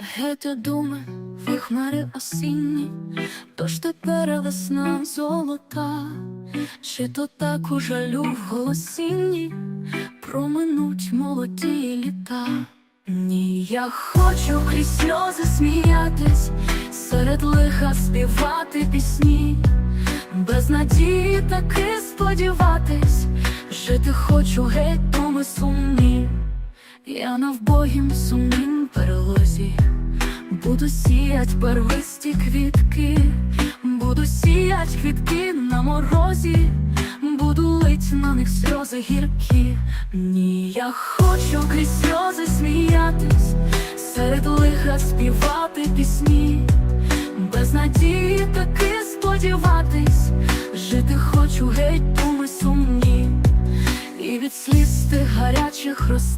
Гете думи, ви хмари осінні, тож тепер весна золота, чи то так у жалю в голосінні проминуть молоді літа. Ні, я хочу крізь сльози сміятись, серед лиха співати пісні, без надії таки сподіватись, жити хочу геть думи сумні. Я на вбогім сумнім перелозі, буду сіять первисті квітки, буду сіять квітки на морозі, буду лить на них сльози гіркі. Ні, я хочу крізь сльози сміятись, серед лиха співати пісні, без надії таки сподіватись, жити хочу геть думи сумні. І від сліз тих гарячих розтане,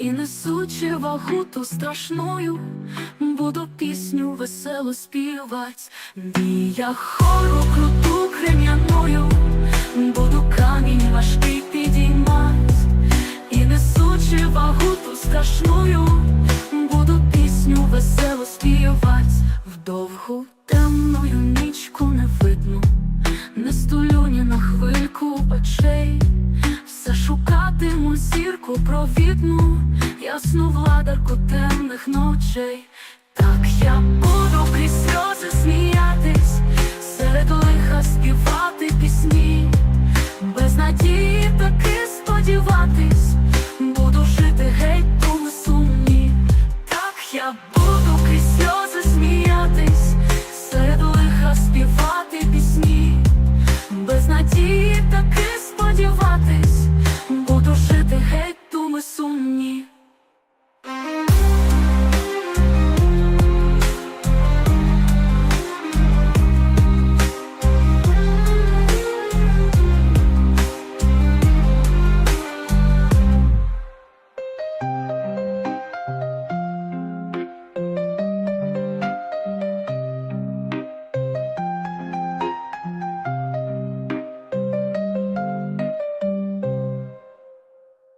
і несучи вагу ту страшною, буду пісню веселу співать. Ні, я хору круту крем'яную, буду камінь важкий підіймать, і несучи вагу ту страшною, буду пісню веселу співать. Вдовгу темною нічку не видно, не стулю ні на хвильку очей, все шукатиму зірку провідну, ясну владарку темних ночей. Так я буду крізь